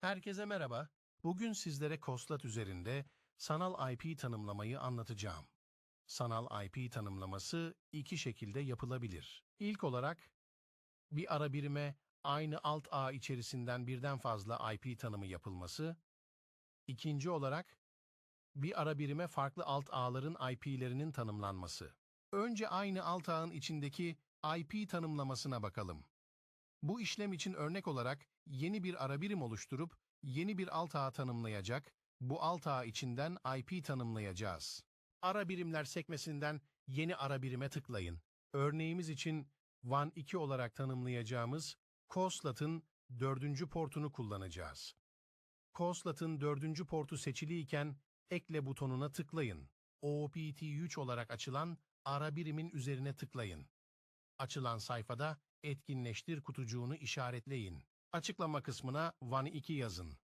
Herkese merhaba. Bugün sizlere Koslat üzerinde sanal IP tanımlamayı anlatacağım. Sanal IP tanımlaması iki şekilde yapılabilir. İlk olarak bir ara birime aynı alt ağ içerisinden birden fazla IP tanımı yapılması. İkinci olarak bir ara birime farklı alt ağların IP'lerinin tanımlanması. Önce aynı alt ağın içindeki IP tanımlamasına bakalım. Bu işlem için örnek olarak yeni bir ara birim oluşturup yeni bir alt ağ tanımlayacak, bu alt ağ içinden IP tanımlayacağız. Ara birimler sekmesinden yeni ara birime tıklayın. Örneğimiz için WAN2 olarak tanımlayacağımız COSLAT'ın dördüncü portunu kullanacağız. COSLAT'ın dördüncü portu seçiliyken ekle butonuna tıklayın. OPT3 olarak açılan ara birimin üzerine tıklayın. Açılan sayfada etkinleştir kutucuğunu işaretleyin. Açıklama kısmına WAN2 yazın.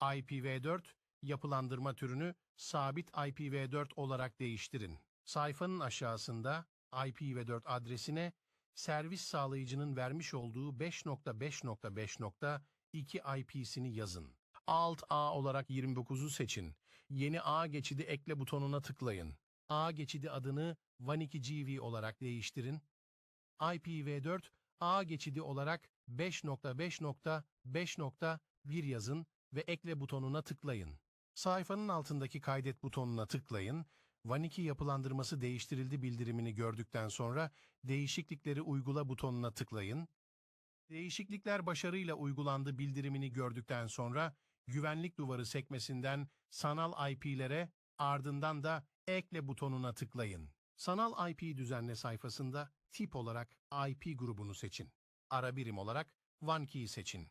IPv4 yapılandırma türünü sabit IPv4 olarak değiştirin. Sayfanın aşağısında IPv4 adresine servis sağlayıcının vermiş olduğu 5.5.5.2 IP'sini yazın. Alt A olarak 29'u seçin. Yeni A geçidi ekle butonuna tıklayın. A geçidi adını WAN2GV olarak değiştirin. IPv4 A geçidi olarak 5.5.5.1 yazın ve ekle butonuna tıklayın. Sayfanın altındaki kaydet butonuna tıklayın. WAN2 yapılandırması değiştirildi bildirimini gördükten sonra değişiklikleri uygula butonuna tıklayın. Değişiklikler başarıyla uygulandı bildirimini gördükten sonra güvenlik duvarı sekmesinden sanal IP'lere ardından da ekle butonuna tıklayın. Sanal IP düzenle sayfasında tip olarak IP grubunu seçin. Ara birim olarak WAN2'yi seçin.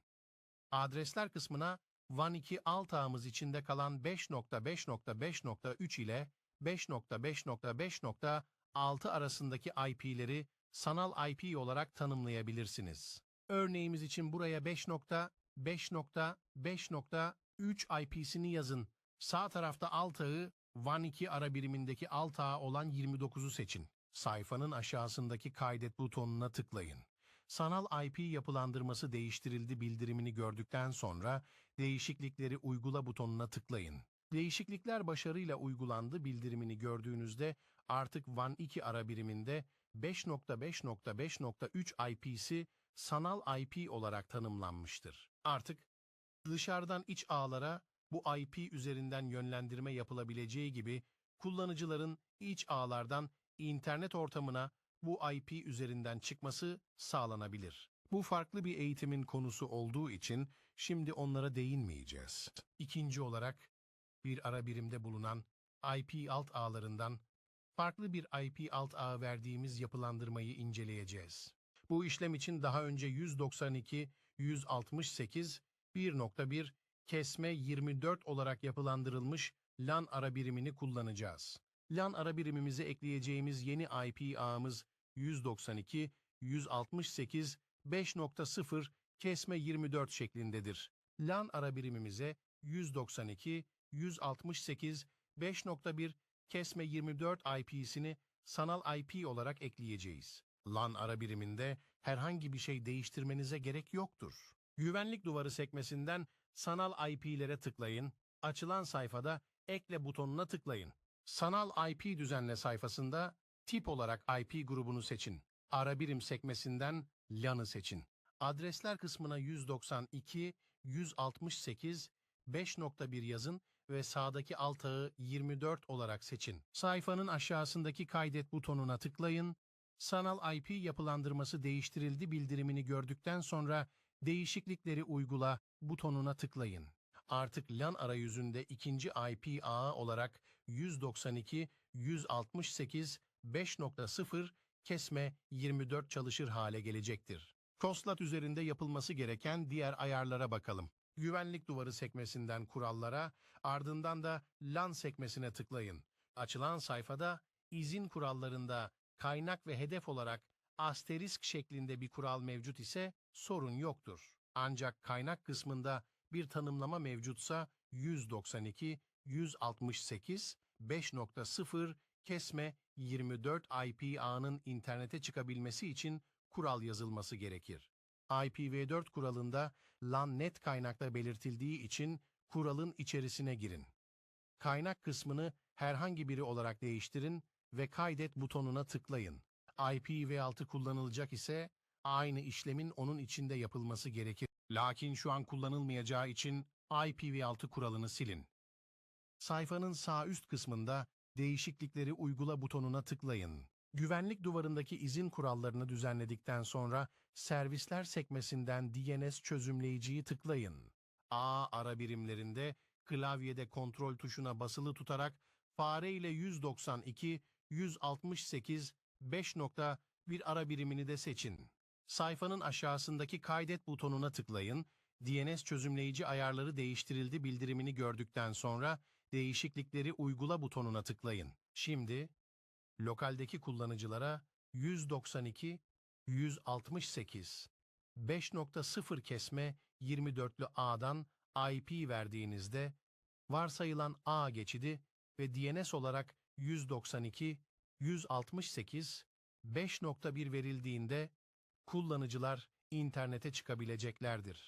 Adresler kısmına WAN2 alt ağımız içinde kalan 5.5.5.3 ile 5.5.5.6 arasındaki IP'leri sanal IP olarak tanımlayabilirsiniz. Örneğimiz için buraya 5.5.5.3 IP'sini yazın. Sağ tarafta alt ağı WAN2 ara birimindeki alt ağı olan 29'u seçin. Sayfanın aşağısındaki kaydet butonuna tıklayın. Sanal IP yapılandırması değiştirildi bildirimini gördükten sonra değişiklikleri uygula butonuna tıklayın. Değişiklikler başarıyla uygulandı bildirimini gördüğünüzde artık WAN2 ara biriminde 5.5.5.3 IP'si sanal IP olarak tanımlanmıştır. Artık dışarıdan iç ağlara bu IP üzerinden yönlendirme yapılabileceği gibi kullanıcıların iç ağlardan internet ortamına bu IP üzerinden çıkması sağlanabilir. Bu farklı bir eğitimin konusu olduğu için şimdi onlara değinmeyeceğiz. İkinci olarak bir ara birimde bulunan IP alt ağlarından farklı bir IP alt ağ verdiğimiz yapılandırmayı inceleyeceğiz. Bu işlem için daha önce 192, 168, 1.1 kesme 24 olarak yapılandırılmış LAN ara birimini kullanacağız. LAN ara birimimize ekleyeceğimiz yeni IP ağımız 192, 168, 5.0 kesme 24 şeklindedir. LAN ara birimimize 192, 168, 5.1 kesme 24 IP'sini sanal IP olarak ekleyeceğiz. LAN ara biriminde herhangi bir şey değiştirmenize gerek yoktur. Güvenlik duvarı sekmesinden sanal IP'lere tıklayın. Açılan sayfada ekle butonuna tıklayın. Sanal IP düzenle sayfasında tip olarak IP grubunu seçin. Ara birim sekmesinden LAN'ı seçin. Adresler kısmına 192, 168, 5.1 yazın ve sağdaki alt ağı 24 olarak seçin. Sayfanın aşağısındaki kaydet butonuna tıklayın. Sanal IP yapılandırması değiştirildi bildirimini gördükten sonra değişiklikleri uygula butonuna tıklayın. Artık LAN arayüzünde ikinci IP ağı olarak 192, 168, 5.0 kesme 24 çalışır hale gelecektir. Koslat üzerinde yapılması gereken diğer ayarlara bakalım. Güvenlik duvarı sekmesinden kurallara, ardından da LAN sekmesine tıklayın. Açılan sayfada izin kurallarında kaynak ve hedef olarak asterisk şeklinde bir kural mevcut ise sorun yoktur. Ancak kaynak kısmında bir tanımlama mevcutsa 192, 168, 5.0 kesme 24 IP ağının internete çıkabilmesi için kural yazılması gerekir. IPv4 kuralında LAN net kaynakta belirtildiği için kuralın içerisine girin. Kaynak kısmını herhangi biri olarak değiştirin ve kaydet butonuna tıklayın. IPv6 kullanılacak ise aynı işlemin onun içinde yapılması gerekir. Lakin şu an kullanılmayacağı için IPv6 kuralını silin. Sayfanın sağ üst kısmında değişiklikleri uygula butonuna tıklayın. Güvenlik duvarındaki izin kurallarını düzenledikten sonra servisler sekmesinden DNS çözümleyiciyi tıklayın. A ara birimlerinde klavyede kontrol tuşuna basılı tutarak fare ile 192 168 5.1 ara birimini de seçin. Sayfanın aşağısındaki kaydet butonuna tıklayın. DNS çözümleyici ayarları değiştirildi bildirimini gördükten sonra değişiklikleri uygula butonuna tıklayın. Şimdi lokaldeki kullanıcılara 192 168 5.0 kesme 24'lü A'dan IP verdiğinizde varsayılan A geçidi ve DNS olarak 192 168 5.1 verildiğinde kullanıcılar internete çıkabileceklerdir.